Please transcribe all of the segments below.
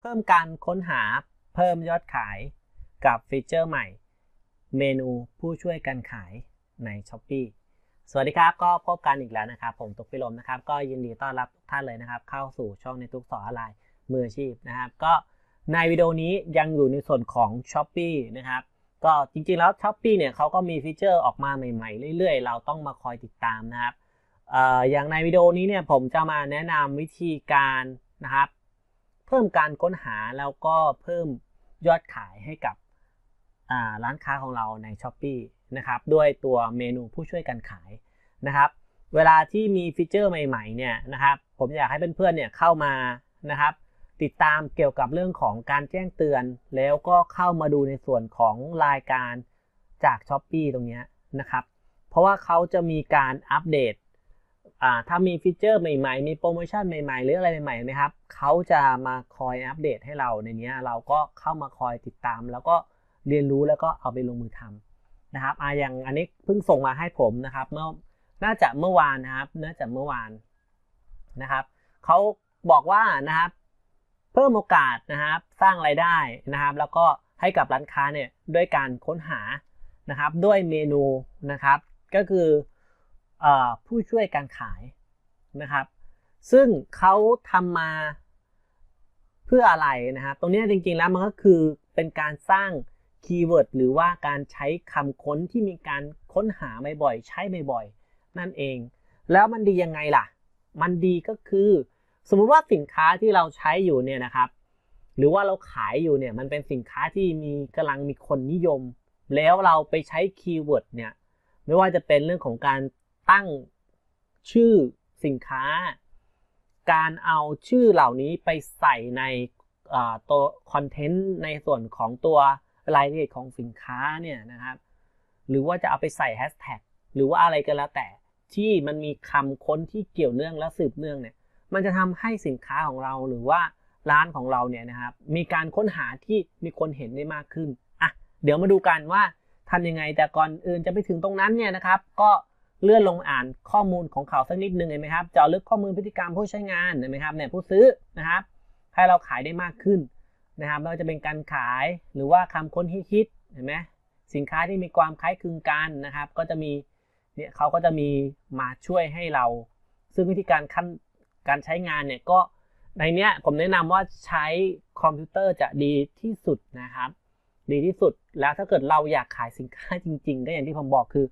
เพิ่มการค้นหาเพิ่มยอดขายกับฟีเจอร์ใหม่ เมนูผู้ช่วยการขายใน s h อ p e e สวัสดีครับ ก็พบกันอีกแล้วนะครับ ผมตุกพิลมนะครับ ก็ยินดีต้อนรับทุกท่านเลยนะครับ เข้าสู่ช่องในทุกสอนอะไรมืออาชีพนะครับ ก็ในวิดีโอนี้ยังอยู่ในส่วนของ s h อ p e e นะครับ ก็จริงๆแล้ว s h อ p e e เนี่ยเขาก็มีฟีเจอร์ออกมาใหม่ๆ เรื่อยๆ เราต้องมาคอยติดตามนะครับอย่างในวิดีโอนี้เนี่ยผมจะมาแนะนำวิธีการนะครับ เพิ่มการค้นหาแล้วก็เพิ่มยอดขายให้กับร้านค้าของเราใน s h อ p e e นะครับด้วยตัวเมนูผู้ช่วยการขายนะครับเวลาที่มีฟีเจอร์ใหม่ๆเนี่ยนะครับผมอยากให้เพื่อนๆเนี่ยเข้ามานะครับติดตามเกี่ยวกับเรื่องของการแจ้งเตือน แล้วก็เข้ามาดูในส่วนของรายการจาก s h อ p e e ตรงนี้นะครับเพราะว่าเขาจะมีการอัปเดต ถ้ามีฟีเจอร์ใหม่ๆ มีโปรโมชั่นใหม่ๆ หรืออะไรใหม่ๆนะครับเขาจะมาคอยอัปเดตให้เราในนี้เราก็เข้ามาคอยติดตาม แล้วก็เรียนรู้แล้วก็เอาไปลงมือทำนะครับอ่าอย่างอันนี้เพิ่งส่งมาให้ผมนะครับเมื่อน่าจะเมื่อวานนะครับ น่าจะเมื่อวานนะครับเขาบอกว่านะครับเพิ่มโอกาสนะครับสร้างไรายได้นะครับ แล้วก็ให้กับร้านค้าเนี่ยด้วยการค้นหานะครับด้วยเมนูนะครับ ก็คือ ผู้ช่วยการขายนะครับ ซึ่งเขาทำมาเพื่ออะไรนะครับ ตรงนี้จริงๆแล้วมันก็คือเป็นการสร้างคีย์เวิร์ดหรือว่าการใช้คำค้นที่มีการค้นหาบ่อยๆใช้บ่อยๆนั่นเอง แล้วมันดียังไงล่ะ มันดีก็คือ สมมุติว่าสินค้าที่เราใช้อยู่เนี่ยนะครับ หรือว่าเราขายอยู่เนี่ยมันเป็นสินค้าที่มีกำลังมีคนนิยม แล้วเราไปใช้คีย์เวิร์ดเนี่ยไม่ว่าจะเป็นเรื่องของการ ตั้งชื่อสินค้า การเอาชื่อเหล่านี้ไปใส่ในตัวคอนเทนต์ในส่วนของตัวรายละเอียดของสินค้าเนี่ยนะครับ หรือว่าจะเอาไปใส่แฮชแท็กหรือว่าอะไรก็แล้วแต่ที่มันมีคำค้นที่เกี่ยวเนื่องและสืบเนื่องเนี่ย มันจะทำให้สินค้าของเราหรือว่าร้านของเราเนี่ยนะครับ มีการค้นหาที่มีคนเห็นได้มากขึ้นอะเดี๋ยวมาดูกันว่าทำยังไงแต่ก่อนอื่นจะไปถึงตรงนั้นเนี่ยนะครับ ก็ เลื่อนลงอ่านข้อมูลของเขาสักนิดนึงเห็นไหมครับเจาะลึกข้อมูลพฤติกรรมผู้ใช้งานเห็นไหมครับเนี่ยผู้ซื้อนะครับให้เราขายได้มากขึ้นนะครับเราจะเป็นการขายหรือว่าคำค้นฮิตเห็นไหมสินค้าที่มีความคล้ายคลึงกันนะครับ ก็จะมีเนี่ยเขาก็จะมีมาช่วยให้เรา ซึ่งวิธีการขั้นการใช้งานเนี่ยก็ในเนี้ยผมแนะนำว่าใช้คอมพิวเตอร์จะดีที่สุดนะครับ ดีที่สุดแล้วถ้าเกิดเราอยากขายสินค้าจริง ๆ ก็อย่างที่ผมบอกคือ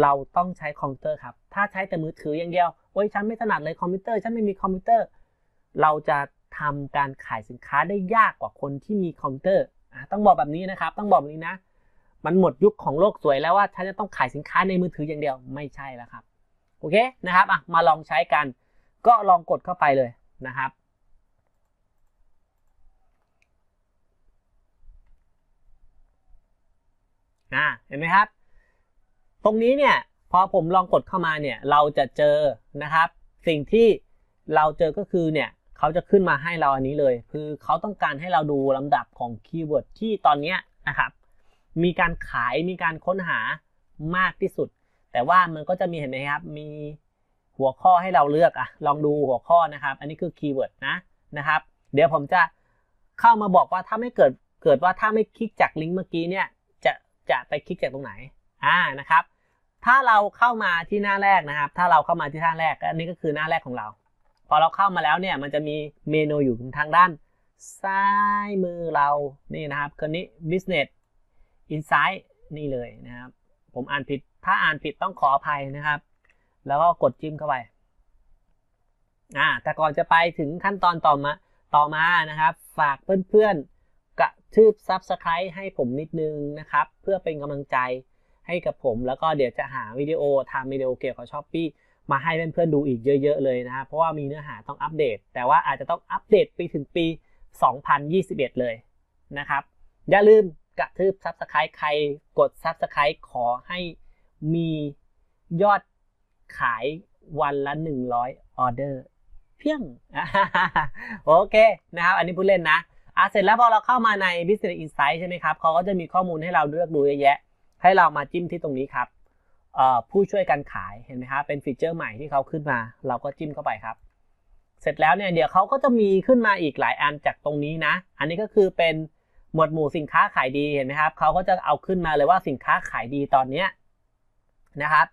เราต้องใช้คอมพิวเตอร์ครับ ถ้าใช้แต่มือถืออย่างเดียว โอ้ยฉันไม่ถนัดเลยคอมพิวเตอร์ ฉันไม่มีคอมพิวเตอร์ เราจะทำการขายสินค้าได้ยากกว่าคนที่มีคอมพิวเตอร์ต้องบอกแบบนี้นะครับ ต้องบอกแบบนี้นะ มันหมดยุคของโลกสวยแล้วว่าฉันจะต้องขายสินค้าในมือถืออย่างเดียว ไม่ใช่แล้วครับ โอเคนะครับอะมาลองใช้กัน ก็ลองกดเข้าไปเลยนะครับอ่าเห็นไหมครับ ตรงนี้เนี่ยพอผมลองกดเข้ามาเนี่ยเราจะเจอนะครับ สิ่งที่เราเจอก็คือเนี่ยเขาจะขึ้นมาให้เราอันนี้เลย คือเขาต้องการให้เราดูลำดับของคีย์เวิร์ดที่ตอนนี้นะครับ มีการขายมีการค้นหามากที่สุด แต่ว่ามันก็จะมีเห็นไหมครับ มีหัวข้อให้เราเลือกอะลองดูหัวข้อนะครับ อันนี้คือคีย์เวิร์ดนะนะครับ เดี๋ยวผมจะเข้ามาบอกว่าถ้าไม่เกิดเกิดว่าถ้าไม่คลิกจากลิงก์เมื่อกี้เนี่ยจะจะไปคลิกจากตรงไหนอ่านะครับ ถ้าเราเข้ามาที่หน้าแรกนะครับ ถ้าเราเข้ามาที่หน้าแรกอันนี้ก็คือหน้าแรกของเรา พอเราเข้ามาแล้วเนี่ยมันจะมีเมนูอยู่ทางด้านซ้ายมือเรานี่นะครับคนนี้ business insight นี่เลยนะครับ ผมอ่านผิดถ้าอ่านผิดต้องขออภัยนะครับ แล้วก็กดจิ้มเข้าไปอ่าแต่ก่อนจะไปถึงขั้นตอนต่อมาต่อมานะครับ ฝากเพื่อนๆกระทืบ subscribe ให้ผมนิดนึงนะครับ เพื่อเป็นกำลังใจ ให้กับผม แล้วก็เดี๋ยวจะหาวิดีโอทำวิดีโอเกี่ยวกับช้อปปี้มาให้เพื่อนๆดูอีกเยอะ ๆ เลยนะครับเพราะว่ามีเนื้อหาต้องอัปเดต แต่ว่าอาจจะต้องอัปเดตไปถึงปี 2021 เลยนะครับอย่าลืมกระทืบซับสไคร b e ใครกดซับสไคร b e ขอให้มียอดขายวันละ 100 ออเดอร์เพียง โอเคนะครับ อันนี้พูดเล่นนะอะเสร็จแล้วพอเราเข้ามาใน Business Insight ใช่ไหมครับเขาก็จะมีข้อมูลให้เราเลือกดูเยอะแยะ ให้เรามาจิ้มที่ตรงนี้ครับผู้ช่วยการขายเห็นไหมครับเป็นฟีเจอร์ใหม่ที่เขาขึ้นมา เราก็จิ้มเข้าไปครับ เสร็จแล้วเนี่ยเดี๋ยวเขาก็จะมีขึ้นมาอีกหลายอันจากตรงนี้นะ อันนี้ก็คือเป็นหมวดหมู่สินค้าขายดีเห็นไหมครับเขาก็จะเอาขึ้นมาเลยว่าสินค้าขายดีตอนเนี้ยนะครับ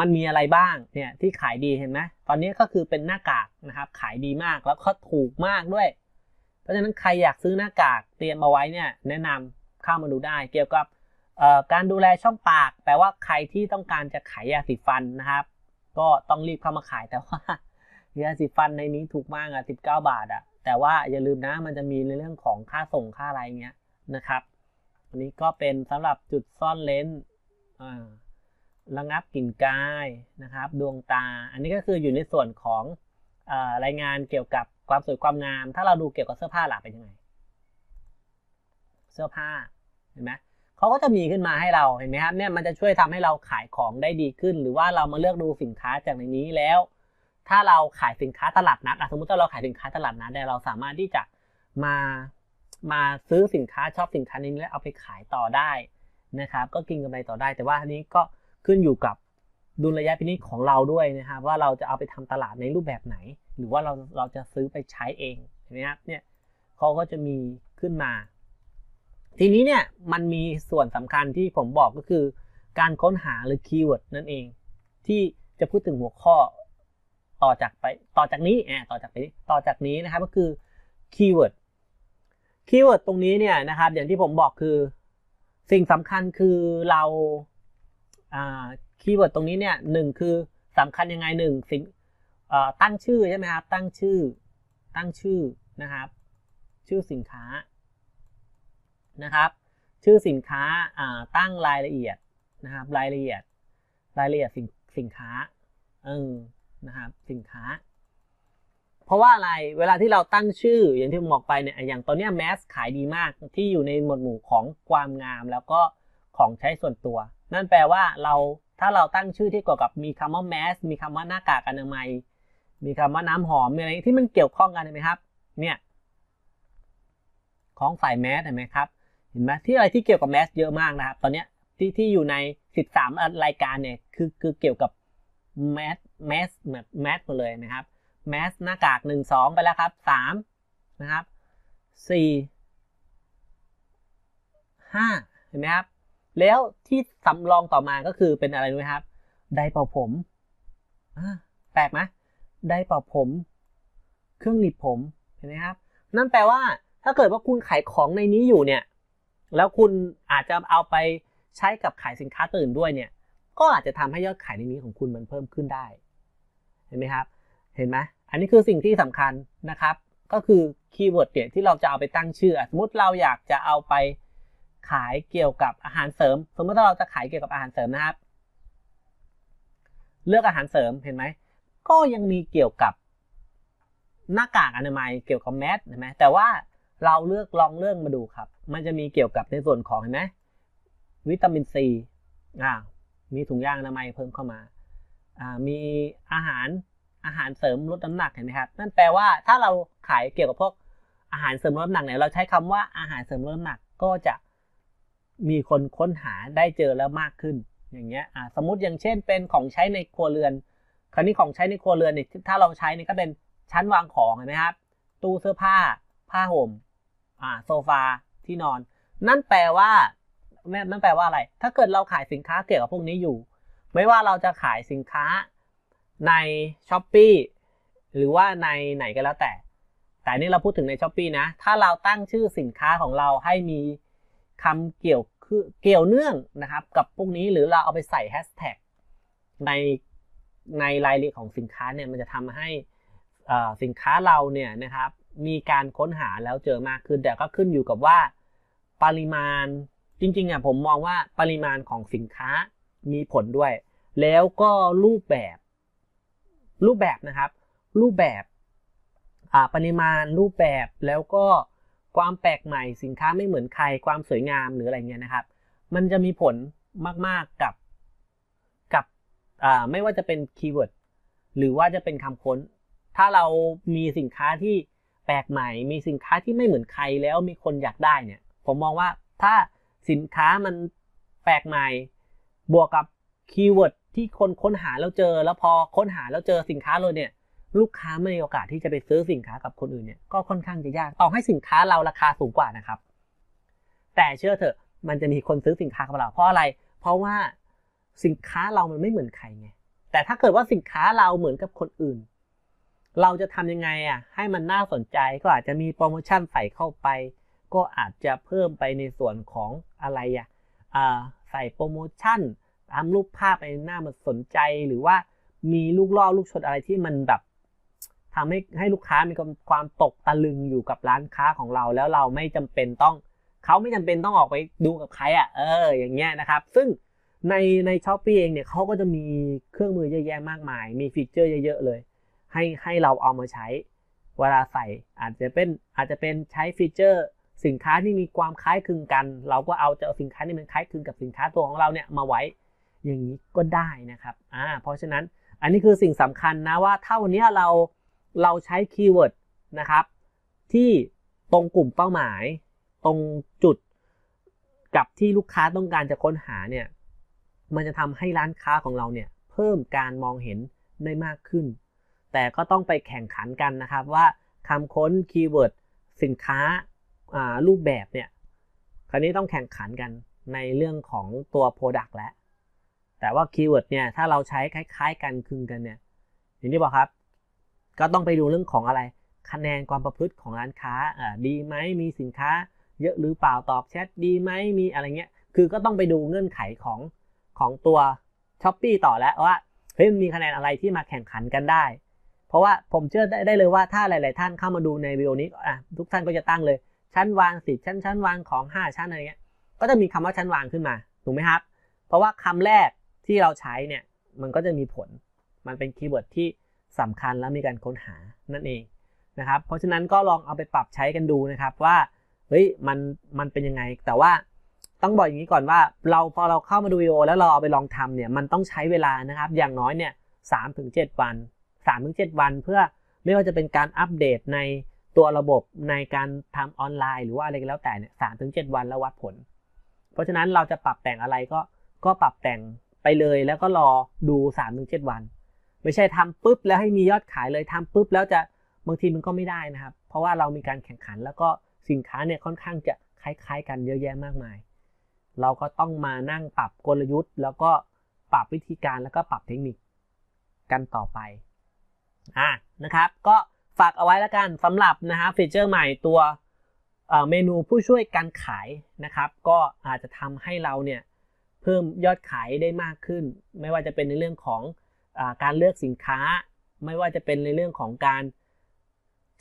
มันมีอะไรบ้างเนี่ยที่ขายดีเห็นไหมตอนนี้ก็คือเป็นหน้ากากนะครับขายดีมากแล้วก็ถูกมากด้วย เพราะฉะนั้นใครอยากซื้อหน้ากากเตรียมเอาไว้เนี่ยแนะนำเข้ามาดูได้เกี่ยวกับ การดูแลช่องปากแปลว่าใครที่ต้องการจะขายยาสีฟันนะครับ ก็ต้องรีบเข้ามาขายแต่ว่ายาสีฟันในนี้ถูกมากอะสิบเก้าบาทอะแต่ว่าอย่าลืมนะมันจะมีในเรื่องของค่าส่งค่าอะไรเงี้ยนะครับ อันนี้ก็เป็นสำหรับจุดซ่อนเลนส์ระงับกลิ่นกายนะครับ ดวงตา อันนี้ก็คืออยู่ในส่วนของอรายงานเกี่ยวกับความสวยความงาม ถ้าเราดูเกี่ยวกับเสื้อผ้าหลักเป็นยังไง เสื้อผ้าเห็นไหม เขาก็จะมีขึ้นมาให้เราเห็นไหมครับเนี่ยมันจะช่วยทำให้เราขายของได้ดีขึ้น หรือว่าเรามาเลือกดูสินค้าจากในนี้แล้ว ถ้าเราขายสินค้าตลาดนัดสมมติถ้าเราขายสินค้าตลาดนัดเนี่ยเราสามารถที่จะมามาซื้อสินค้าชอบสินค้านี้แล้วเอาไปขายต่อได้นะครับก็กินกำไรต่อได้ แต่ว่าอันนี้ก็ขึ้นอยู่กับดุลยพินิจของเราด้วยนะครับว่าเราจะเอาไปทำตลาดในรูปแบบไหน หรือว่าเราเราจะซื้อไปใช้เองเห็นไหมครับเนี่ยเขาก็จะมีขึ้นมา ทีนี้เนี่ยมันมีส่วนสำคัญที่ผมบอกก็คือ การค้นหาหรือคีย์เวิร์ดนั่นเอง ที่จะพูดถึงหัวข้อต่อจากไปต่อจากนี้แอบต่อจากไปต่อจากนี้นะครับก็คือคีย์เวิร์ดคีย์เวิร์ดตรงนี้เนี่ยนะครับ อย่างที่ผมบอกคือสิ่งสำคัญคือเราคีย์เวิร์ดตรงนี้เนี่ยหนึ่งคือสำคัญยังไงหนึ่งสิ่งตั้งชื่อใช่ไหมครับตั้งชื่อตั้งชื่อนะครับ ชื่อสินค้า นะครับ ชื่อสินค้าตั้งรายละเอียดนะครับรายละเอียดรายละเอียดสินสินค้าเออนะครับสินค้า เพราะว่าอะไรเวลาที่เราตั้งชื่ออย่างที่ผมบอกไปเนี่ยอย่างตอนนี้แมสขายดีมากที่อยู่ในหมวดหมู่ของความงามแล้วก็ของใช้ส่วนตัว นั่นแปลว่าเราถ้าเราตั้งชื่อที่เกี่ยวกับมีคำว่าแมสมีคำว่าหน้ากากอนามัย มีคำว่าน้ำหอมมีอะไรที่มันเกี่ยวข้องกันเห็นไหมครับ เนี่ย ของใส่แมสเห็นไหมครับ ห็นไหมที่อะไรที่เกี่ยวกับแมสเยอะมากนะครับ ตอนนี้ที่ที่อยู่ใน 13 รายการเนี่ยคือคือเกี่ยวกับแมสแมสแบบแมสหมดเลยนะครับแมสหน้ากาก 1 2 ไปแล้วครับ 3 นะครับ 4 5 เห็นไหมครับ แล้วที่สำรองต่อมาก็คือเป็นอะไรรู้ไหมครับ ไดเป่าผมแปลกไหมไดเป่าผม เครื่องหนีบผม เห็นไหมครับ นั่นแปลว่าถ้าเกิดว่าคุณขายของในนี้อยู่เนี่ย แล้วคุณอาจจะเอาไปใช้กับขายสินค้าตื่นด้วยเนี่ย ก็อาจจะทำให้ยอดขายในนี้ของคุณมันเพิ่มขึ้นได้ เห็นไหมครับ เห็นไหมอันนี้คือสิ่งที่สำคัญนะครับ ก็คือคีย์เวิร์ดเนี่ยที่เราจะเอาไปตั้งชื่อ สมมติเราอยากจะเอาไปขายเกี่ยวกับอาหารเสริม สมมติถ้าเราจะขายเกี่ยวกับอาหารเสริมนะครับ เลือกอาหารเสริมเห็นไหม ก็ยังมีเกี่ยวกับหน้ากากอนามัยเกี่ยวกับแมสเห็นไหมแต่ว่าเราเลือกลองเรื่องมาดูครับ มันจะมีเกี่ยวกับในส่วนของเห็นไหมวิตามินซีอ่ามีถุงยางอนามัยเพิ่มเข้ามาอ่ามีอาหารอาหารเสริมลดน้ำหนักเห็นไหมครับนั่นแปลว่าถ้าเราขายเกี่ยวกับพวกอาหารเสริมลดน้ำหนักเนี่ยเราใช้คำว่าอาหารเสริมลดน้ำหนักก็จะมีคนค้นหาได้เจอแล้วมากขึ้น อย่างเงี้ยสมมติอย่างเช่นเป็นของใช้ในครัวเรือน คราวนี้ของใช้ในครัวเรือนเนี่ยถ้าเราใช้เนี่ยก็เป็นชั้นวางของเห็นไหมครับ ตู้เสื้อผ้า ผ้าห่มอ่าโซฟา ที่นอน นั่นแปลว่านั่นแปลว่าอะไร ถ้าเกิดเราขายสินค้าเกี่ยวกับพวกนี้อยู่ ไม่ว่าเราจะขายสินค้าใน s h อ p e e หรือว่าในไหนก็แล้วแต่ แต่นี่เราพูดถึงใน s h อ p e e นะ ถ้าเราตั้งชื่อสินค้าของเราให้มีคำเกี่ยวคือเกี่ยวเนื่องนะครับ กับพวกนี้หรือเราเอาไปใส่แฮชแท็กในในรายละเอียดของสินค้าเนี่ยมันจะทำให้สินค้าเราเนี่ยนะครับมีการค้นหาแล้วเจอมากขึ้นแต่ก็ขึ้นอยู่กับว่า ปริมาณจริงๆอะผมมองว่าปริมาณของสินค้ามีผลด้วย แล้วก็รูปแบบ รูปแบบนะครับ รูปแบบปริมาณรูปแบบแล้วก็ความแปลกใหม่สินค้าไม่เหมือนใครความสวยงามหรืออะไรเงี้ยนะครับ มันจะมีผลมากๆกับกับไม่ว่าจะเป็นคีย์เวิร์ดหรือว่าจะเป็นคำค้น ถ้าเรามีสินค้าที่แปลกใหม่ มีสินค้าที่ไม่เหมือนใครแล้วมีคนอยากได้เนี่ย ผมมองว่าถ้าสินค้ามันแปลกใหม่ บวกกับคีย์เวิร์ดที่คนค้นหาแล้วเจอ แล้วพอค้นหาแล้วเจอสินค้าเลยเนี่ย ลูกค้าไม่มีโอกาสที่จะไปซื้อสินค้ากับคนอื่นเนี่ยก็ค่อนข้างจะยากต่อให้สินค้าเราราคาสูงกว่านะครับ แต่เชื่อเถอะมันจะมีคนซื้อสินค้ากับเราเพราะอะไร เพราะว่าสินค้าเรามันไม่เหมือนใครไงแต่ถ้าเกิดว่าสินค้าเราเหมือนกับคนอื่น เราจะทำยังไงอะให้มันน่าสนใจก็อาจจะมีโปรโมชั่นใส่เข้าไป ก็อาจจะเพิ่มไปในส่วนของอะไรอะอ่าใส่โปรโมชั่นทำรูปภาพไปหน้ามันสนใจหรือว่ามีลูกล่อลูกชนอะไรที่มันแบบทำให้ให้ลูกค้ามีความตกตะลึงอยู่กับร้านค้าของเรา แล้วเราไม่จำเป็นต้องเขาไม่จำเป็นต้องออกไปดูกับใครอะเอออย่างเงี้ยนะครับ ซึ่งในในช้อปปีเองเนี่ยเขาก็จะมีเครื่องมือเยอะแยะมากมาย มีฟีเจอร์เยอะๆเลย ให้ให้เราเอามาใช้ เวลาใส่อาจจะเป็นอาจจะเป็นใช้ฟีเจอร์ สินค้าที่มีความคล้ายคลึงกัน เราก็เอาจะเอาสินค้าที่มันคล้ายคลึงกับสินค้าตัวของเราเนี่ยมาไว้อย่างนี้ก็ได้นะครับอ่าเพราะฉะนั้นอันนี้คือสิ่งสำคัญนะว่าถ้าวันนี้เราเราใช้คีย์เวิร์ดนะครับที่ตรงกลุ่มเป้าหมาย ตรงจุดกับที่ลูกค้าต้องการจะค้นหาเนี่ยมันจะทำให้ร้านค้าของเราเนี่ยเพิ่มการมองเห็นได้มากขึ้น แต่ก็ต้องไปแข่งขันกันนะครับว่าคำค้นคีย์เวิร์ดสินค้า รูปแบบเนี่ย คราวนี้ต้องแข่งขันกันในเรื่องของตัว Product แล้วแต่ว่าคีย์เวิร์ดเนี่ยถ้าเราใช้คล้าย ๆ กันคึงกันเนี่ยอย่างที่บอกครับ ก็ต้องไปดูเรื่องของอะไร คะแนนความประพฤติของร้านค้าอ่าดีไหมมีสินค้า เยอะหรือเปล่าตอบแชทดีไหมมีอะไรเงี้ยคือก็ต้องไปดูเงื่อนไขของของตัว s h อ p e e ต่อแล้วว่าเฮ้ยมันมีคะแนนอะไรที่มาแข่งขันกันได้ เพราะว่าผมเชื่อได้เลยว่าถ้าหลาย ๆ ท่านเข้ามาดูในวิดีโอนี้ทุกท่านก็จะตั้งเลย ชั้นวางสิชั้นชั้นวางของ5ชั้นอะไรเงี้ย ก็จะมีคำว่าชั้นวางขึ้นมาถูกไหมครับ เพราะว่าคำแรกที่เราใช้เนี่ยมันก็จะมีผล มันเป็นคีย์เวิร์ดที่สำคัญและมีการค้นหานั่นเองนะครับ เพราะฉะนั้นก็ลองเอาไปปรับใช้กันดูนะครับว่าเฮ้ยมันมันเป็นยังไง แต่ว่าต้องบอกอย่างนี้ก่อนว่า เราพอเราเข้ามาดูวิดีโอแล้วเราเอาไปลองทำเนี่ยมันต้องใช้เวลานะครับ อย่างน้อยเนี่ยสามถึงเจ็ดวันสามถึงเจ็ดวันเพื่อไม่ว่าจะเป็นการอัปเดตใน ตัวระบบในการทำออนไลน์หรือว่าอะไรก็แล้วแต่เนี่ยสามถึงเจ็ดวันแล้ววัดผล เพราะฉะนั้นเราจะปรับแต่งอะไรก็ก็ปรับแต่งไปเลยแล้วก็รอดู3ามถึงเจ็ดวัน ไม่ใช่ทำปุ๊บแล้วให้มียอดขายเลยทำปุ๊บแล้วจะบางทีมันก็ไม่ได้นะครับ เพราะว่าเรามีการแข่งขันแล้วก็สินค้าเนี่ยค่อนข้างจะคล้าย ๆ กันเยอะแยะมากมาย เราก็ต้องมานั่งปรับกลยุทธ์ แล้วก็ปรับวิธีการแล้วก็ปรับเทคนิคกันต่อไปอะนะครับ ก็ ฝากเอาไว้แล้วกันสำหรับนะฮะฟีเจอร์ใหม่ตัวเมนูผู้ช่วยการขายนะครับ ก็อาจจะทำให้เราเนี่ยเพิ่มยอดขายได้มากขึ้น ไม่ว่าจะเป็นในเรื่องของอการเลือกสินค้า ไม่ว่าจะเป็นในเรื่องของการ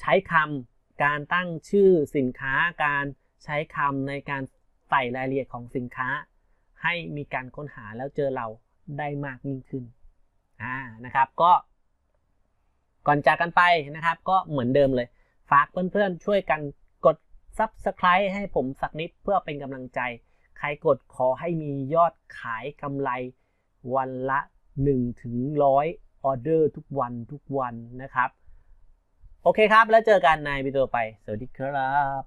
ใช้คำการตั้งชื่อสินค้า การใช้คำในการใส่รายละเอียดของสินค้า ให้มีการค้นหาแล้วเจอเราได้มากยิ่งขึ้นอ่านะครับก็ ก่อนจากกันไปนะครับ ก็เหมือนเดิมเลย ฝากเพื่อนๆ ช่วยกันกด Subscribe ให้ผมสักนิดเพื่อเป็นกำลังใจ ใครกดขอให้มียอดขายกำไรวันละ1ถึง100ออเดอร์ทุกวันทุกวันนะครับ โอเคครับแล้วเจอกันในวิดีโอไป สวัสดีครับ